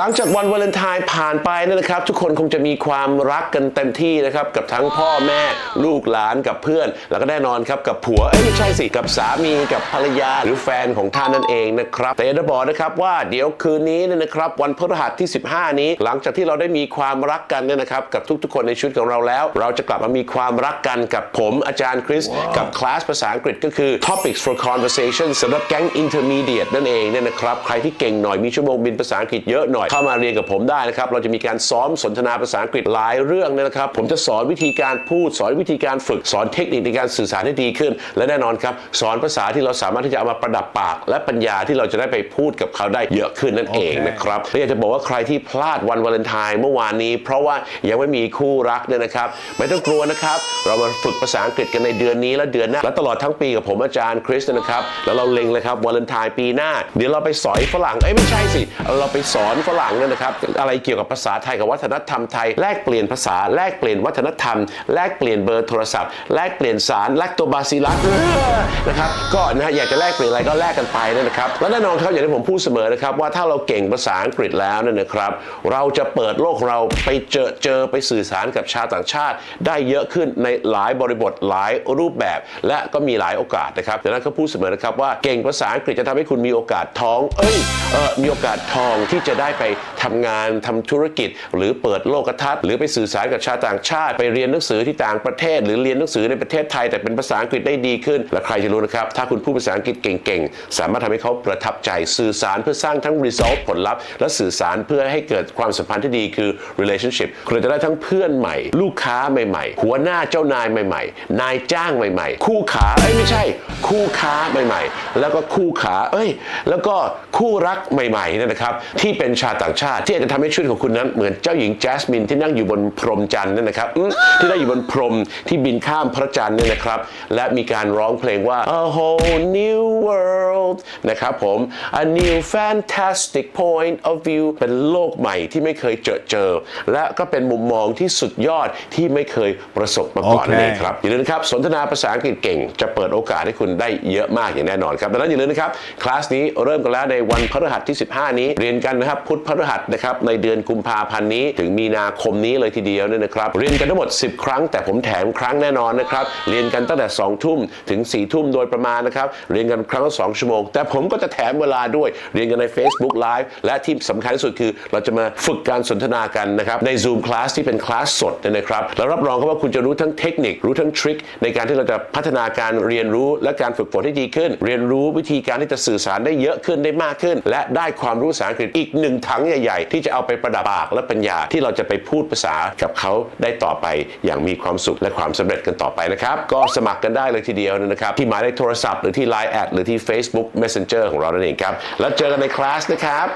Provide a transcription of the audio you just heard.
หลังจากวันวาเลนไทน์ผ่านไปเนยนะครับ ทุกคนคงจะมีความรักกันเต็มที่นะครับ กับทั้งพ่อแม่ลูกหลานกับเพื่อน แล้วก็แน่นอนครับ กับผัว เอ้ยไม่ใช่สิ กับสามีกับภรรยา หรือแฟนของท่านนั่นเองนะครับ แต่อยากจะบอกนะครับว่าเดี๋ยวคืนนี้เนี่ยนะครับ วันพฤหัสที่ 15 นี้ หลังจากที่เราได้มีความรักกันเนี่ยนะครับ กับทุกๆ คนในชีวิตของเราแล้ว เราจะกลับมามีความรักกันกับผมอาจารย์คริสกับคลาสภาษาอังกฤษก็คือ topics for conversation สำหรับแก๊ง intermediate นั่นเองเนี่ยนะครับใครที่เก่งหน่อยมีชั่วโมงบินภาษาอังกฤษเยอะหน่อยเข้ามาเรียนกับผมได้นะครับ เราจะมีการซ้อมสนทนาภาษาอังกฤษหลายเรื่องเนยนะครับ ผมจะสอนวิธีการพูด สอนวิธีการฝึกสอนเทคนิคในการสื่อสารให้ดีขึ้น และแน่นอนครับ สอนภาษาที่เราสามารถที่จะเอามาประดับปาก และปัญญาที่เราจะได้ไปพูดกับเขาได้เยอะขึ้นนั่นเองนะครับและอยากจะบอกว่าใครที่พลาดวันวาเลนไทน์เมื่อวานนี้ เพราะว่ายังไม่มีคู่รักเนี่ยนะครับ ไม่ต้องกลัวนะครับ เรามาฝึกภาษาอังกฤษกันในเดือนนี้และเดือนหน้าและตลอดทั้งปีกับผมอาจารย์คริสนะครับแล้วเราเล็งเลยครับวาเลนไทน์ปีหน้า เดี๋ยวเราไปสอยฝรั่งเอ้ยไม่ใช่สิเราไปสอนฝรั่งลังเนี่ยนะครับอะไรเกี่ยวกับภาษาไทยกับวัฒนธรรมไทยแลกเปลี่ยนภาษาแลกเปลี่ยนวัฒนธรรม แลกเปลี่ยนเบอร์โทรศัพท์แลกเปลี่ยนสารแลคโตบาซิลัสนะครับก็นะฮะอยากจะแลกเปลี่ยนอะไรก็แลกกันไปนะครับและแน่นอนครับอย่างที่ผมพูดเสมอนะครับว่าถ้าเราเก่งภาษาอังกฤษแล้วเนี่ยนะครับเราจะเปิดโลกเราไปเจอเจอไปสื่อสารกับชาวต่างชาติ ได้เยอะขึ้นในหลายบริบทหลายรูปแบบ และก็มีหลายโอกาสนะครับดังนั้นก็พูดเสมอนะครับว่าเก่งภาษาอังกฤษจะทำให้คุณมีโอกาสท้องเอ้ยเออมีโอกาสทองที่จะได้ไปทำงานทำธุรกิจ หรือเปิดโลกทัศน์หรือไปสื่อสารกับชาวต่างชาติ ไปเรียนหนังสือที่ต่างประเทศ หรือเรียนหนังสือในประเทศไทย แต่เป็นภาษาอังกฤษได้ดีขึ้น และใครจะรู้นะครับ ถ้าคุณพูดภาษาอังกฤษเก่งๆ สามารถทำให้เขาประทับใจสื่อสารเพื่อสร้างทั้ง result ผลลัพธ์ และสื่อสารเพื่อให้เกิดความสัมพันธ์ที่ดีคือ relationship คุณจะได้ทั้งเพื่อนใหม่ ลูกค้าใหม่ ๆ หัวหน้าเจ้านายใหม่ ๆ นายจ้างใหม่ ๆ คู่ขาเอ้ยไม่ใช่ คู่ค้าใหม่ ๆ แล้วก็คู่ขาเอ้ย แล้วก็คู่รักใหม่ๆนยนะครับที่เป็นชาวต่างชาติ ที่อาจจะทำให้ชีวิตของคุณนั้นเหมือนเจ้าหญิงแจสมินที่นั่งอยู่บนพรมจันทร์นั่นนะครับอืมที่ได้อยู่บนพรมที่บินข้ามพระจันทร์เนี่ยนะครับ และมีการร้องเพลงว่า a whole new world นะครับผม a new fantastic point of view เป็นโลกใหม่ที่ไม่เคยเจอเจอ และก็เป็นมุมมองที่สุดยอดที่ไม่เคยประสบมาก่อนโอเคนั่นเองครับอย่าลืมนะครับสนทนาภาษาอังกฤษเก่ง จะเปิดโอกาสให้คุณได้เยอะมากอย่างแน่นอนครับดังนั้นอย่าลืมนะครับคลาสนี้เริ่มกันแล้วในวันพฤหัสที่ 15 นี้เรียนกันนะครับพุธพฤหัสนะครับในเดือนกุมภาพันธ์นี้ ถึงมีนาคมนี้เลยทีเดียวเนี่ยนะครับ เรียนกันทั้งหมด 10 ครั้ง แต่ผมแถมครั้งแน่นอนนะครับ เรียนกันตั้งแต่ 2 ทุ่มถึง 4 ทุ่มโดยประมาณนะครับ เรียนกันครั้งละ2ชั่วโมง แต่ผมก็จะแถมเวลาด้วย เรียนกันใน Facebook Live และที่สำคัญที่สุดคือ เราจะมาฝึกการสนทนากันนะครับใน Zoom คลาสที่เป็นคลาสสดเนี่ยนะครับแล้วรับรองครับว่าคุณจะรู้ทั้งเทคนิครู้ทั้งทริคในการที่เราจะพัฒนาการเรียนรู้และการฝึกฝนให้ดีขึ้น เรียนรู้วิธีการที่จะสื่อสารได้เยอะขึ้นได้มากขึ้น และได้ความรู้ภาษาอังกฤษอีกหนึ่งถังใหญ่ๆ ที่จะเอาไปประดับปากและปัญญาที่เราจะไปพูดภาษากับเขาได้ต่อไปอย่างมีความสุขและความสำเร็จกันต่อไปนะครับ ก็สมัครกันได้เลยทีเดียวนะครับ ที่หมายเลขโทรศัพท์หรือที่ Line แอดหรือที่ Facebook Messenger ของเรานั่นเองครับ แล้วเจอกันในคลาสนะครับ